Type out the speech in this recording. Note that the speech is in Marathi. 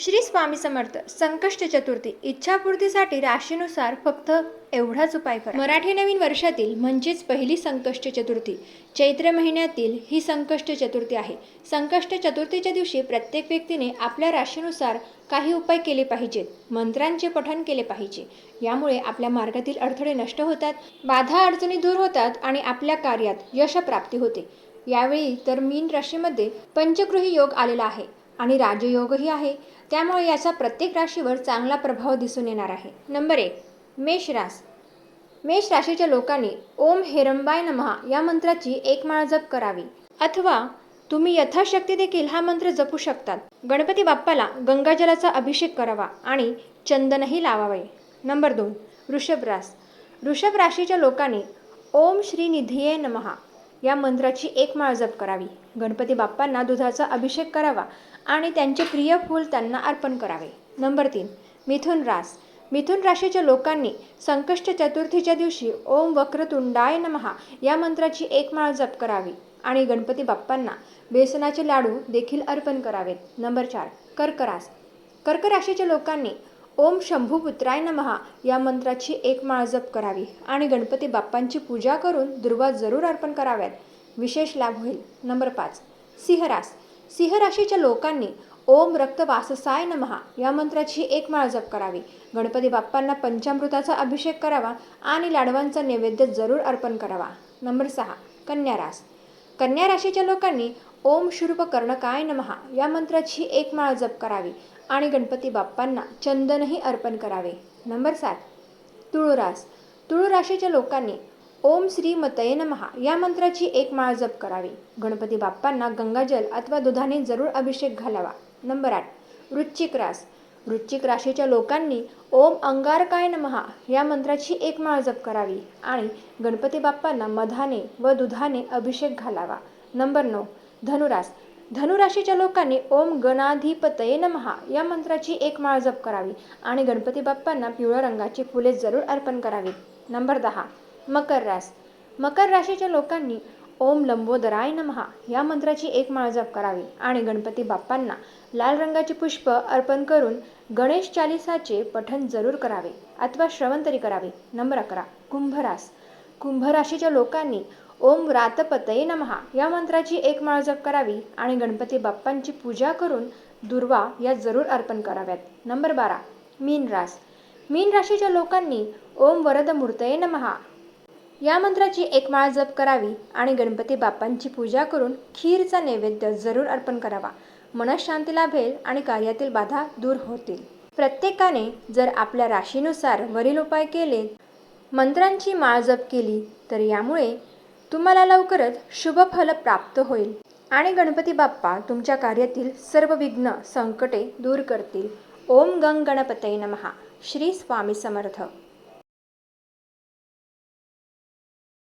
श्री स्वामी समर्थ संकष्ट चतुर्थी इच्छापूर्तीसाठी राशीनुसार फक्त एवढाच उपाय करा. मराठी नवीन वर्षातील म्हणजेच पहिली संकष्ट चतुर्थी. चैत्र महिन्यातील ही संकष्ट चतुर्थी आहे. संकष्ट चतुर्थीच्या दिवशी प्रत्येक व्यक्तीने आपल्या राशीनुसार काही उपाय केले पाहिजेत. मंत्रांचे पठण केले पाहिजे. यामुळे आपल्या मार्गातील अडथळे नष्ट होतात बाधा अडचणी दूर होतात आणि आपल्या कार्यात यशप्राप्ती होते. यावेळी तर मीन राशीमध्ये पंचगृही योग आलेला आहे. आणि राजयोगही आहे. त्यामुळे याचा प्रत्येक राशीवर चांगला प्रभाव दिसून येणार आहे. नंबर एक मेष रास. मेष राशीच्या लोकांनी ओम हेरंबाय नमहा या मंत्राची एक माळ जप करावी. अथवा तुम्ही यथाशक्ती देखील हा मंत्र जपू शकतात. गणपती बाप्पाला गंगाजलाचा अभिषेक करावा आणि चंदनही लावावे. नंबर दोन वृषभ रास. वृषभ राशीच्या लोकांनी ओम श्री निधिये नमहा या मंत्राची एक माळ जप करावी. गणपती बाप्पांना दुधाचा अभिषेक करावा आणि त्यांचे प्रिय फूल त्यांना अर्पण करावे. नंबर तीन मिथुन रास. मिथुन राशीच्या लोकांनी संकष्ट चतुर्थीच्या दिवशी ओम वक्रतुंडाय नमहा या मंत्राची एक माळ जप करावी आणि गणपती बाप्पांना बेसनाचे लाडू देखील अर्पण करावेत. नंबर चार कर्क रास. कर्क राशीच्या लोकांनी ओम शंभूपुत्राय नमहा या मंत्राची एक माळ जप करावी आणि गणपती बाप्पांची पूजा करून दुर्वा जरूर अर्पण कराव्यात. विशेष लाभ होईल. नंबर पाच सिंहरास. सिंहराशीच्या लोकांनी ओम रक्तवाससाय नमहा या मंत्राची एक माळ जप करावी. गणपती बाप्पांना पंचामृताचा अभिषेक करावा आणि लाडवांचा नैवेद्य जरूर अर्पण करावा. नंबर सहा कन्या रास कन्या राशीच्या लोकांनी ओम शुरूप कर्णकाय नमहा या मंत्राची एक माळ जप करावी आणि गणपती बाप्पांना चंदनही अर्पण करावे. नंबर सात तुळुरास. तुळू राशीच्या लोकांनी ओम श्री मतये नमहा. या मंत्राची एक माळ जप करावी. गणपती बाप्पांना गंगाजल अथवा दुधाने जरूर अभिषेक घालावा. नंबर आठ. वृश्चिक रास. वृश्चिक राशीच्या लोकांनी ओम अंगारकाय नमहा या मंत्राची एक माळ जप करावी आणि गणपती बाप्पांना मधाने व दुधाने अभिषेक घालावा. नंबर नऊ. धनुरास. धनुराशीच्या लोकांनी ओम गणाधिपतये नमहा या मंत्राची एक माळ जप करावी आणि गणपती बाप्पांना पिवळ्या रंगाची फुले जरूर अर्पण करावीत नंबर दहा. मकर रास. मकर राशीच्या लोकांनी ओम लंबोदराय नमहा या मंत्राची एक माळ जप करावी आणि गणपती बाप्पांना लाल रंगाचे पुष्प अर्पण करून गणेश चालिसाचे पठण जरूर करावे अथवा श्रवण तरी करावे. नंबर अकरा. कुंभरास कुंभराशीच्या लोकांनी ओम रातपतये नमहा या मंत्राची एक माळ जप करावी आणि गणपती बाप्पांची पूजा करून दुर्वा या जरूर अर्पण कराव्यात. नंबर बारा. मीन रास. मीन राशीच्या लोकांनी ओम वरद मूर्तये नमहा या मंत्राची एक माळ जप करावी आणि गणपती बाप्पांची पूजा करून खीरचा नैवेद्य जरूर अर्पण करावा. मनशांती लाभेल आणि कार्यातील बाधा दूर होतील. प्रत्येकाने जर आपल्या राशीनुसार वरील उपाय केले मंत्रांची माळ जप केली तर यामुळे तुम्हाला लवकरच शुभ फल प्राप्त होईल आणि गणपती बाप्पा तुमच्या कार्यातील सर्व विघ्न संकटे दूर करतील. ओम गंग गणपते नमहा श्री स्वामी समर्थ.